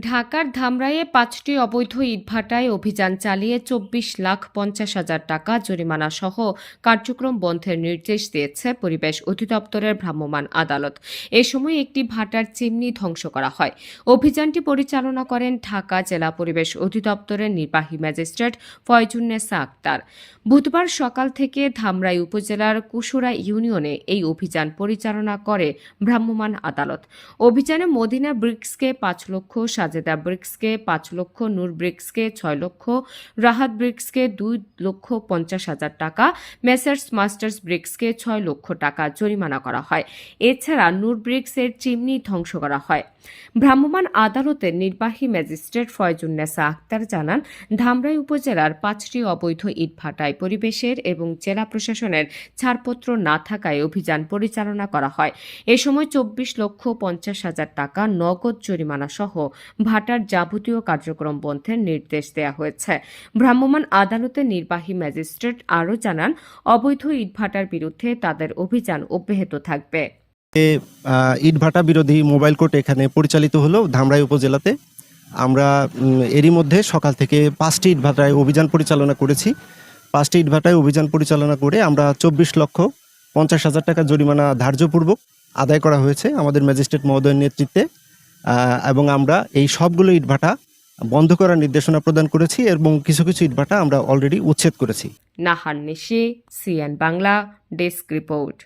ঢাকার ধামরাইয়ে পাঁচটি অবৈধ ইটভাটায় অভিযান চালিয়ে চব্বিশ লাখ পঞ্চাশ হাজার টাকা জরিমানা সহ কার্যক্রম বন্ধের নির্দেশ দিয়েছে পরিবেশ অধিদপ্তরের ভ্রাম্যমাণ আদালত। এ সময় একটি ভাটার চিমনি ধ্বংস করা হয়। অভিযানটি পরিচালনা করেন ঢাকা জেলা পরিবেশ অধিদপ্তরের নির্বাহী ম্যাজিস্ট্রেট ফয়জুন্নেসা আক্তার। বুধবার সকাল থেকে ধামরাই উপজেলার কুশুরা ইউনিয়নে এই অভিযান পরিচালনা করে ভ্রাম্যমাণ আদালত। অভিযানে মদিনা ব্রিক্সকে পাঁচ লক্ষ সাজেদা ব্রিক্সকে পাঁচ লক্ষ, নূর ব্রিক্সকে ছয় লক্ষ, রাহাত ব্রিক্সকে দুই লক্ষ পঞ্চাশ হাজার টাকা, মেসার্স মাস্টার্স ব্রিক্সকে ছয় লক্ষ টাকা জরিমানা করা হয়। এছাড়া নূর ব্রিক্সের চিমনি ধ্বংস করা হয়। ভ্রাম্যমাণ আদালতের নির্বাহী ম্যাজিস্ট্রেট ফয়জুন্নেসা আক্তার জানান, ধামরাই উপজেলার পাঁচটি অবৈধ ইটভাটায় পরিবেশের এবং জেলা প্রশাসনের ছাড়পত্র না থাকায় অভিযান পরিচালনা করা হয়। এ সময় চব্বিশ লক্ষ পঞ্চাশ হাজার টাকা নগদ জরিমানা সহ ভাটার যাবতীয় কার্যক্রম বন্ধের নির্দেশ দেওয়া হয়েছে। ভ্রাম্যমাণ আদালতের নির্বাহী ম্যাজিস্ট্রেট আরও জানান, অবৈধ ইটভাটার বিরুদ্ধে তাদের অভিযান অব্যাহত থাকবে। ইটভাটা বিরোধী মোবাইল কোর্ট এখানে পরিচালিত হলো ধামরাই উপজেলাতে। আমরা এরই মধ্যে সকাল থেকে পাঁচটি ইটভাটায় অভিযান পরিচালনা করেছি। পাঁচটি ইটভাটায় অভিযান পরিচালনা করে আমরা চব্বিশ লক্ষ পঞ্চাশ হাজার টাকা জরিমানা ধার্যপূর্বক আদায় করা হয়েছে আমাদের ম্যাজিস্ট্রেট মহোদয়ের নেতৃত্বে। এবং আমরা এই সবগুলো ইটভাটা বন্ধ করার নির্দেশনা প্রদান করেছি এবং কিছু কিছু ইটভাটা আমরা অলরেডি উচ্ছেদ করেছি। Nahar Nishi, CN Bangla, desk report.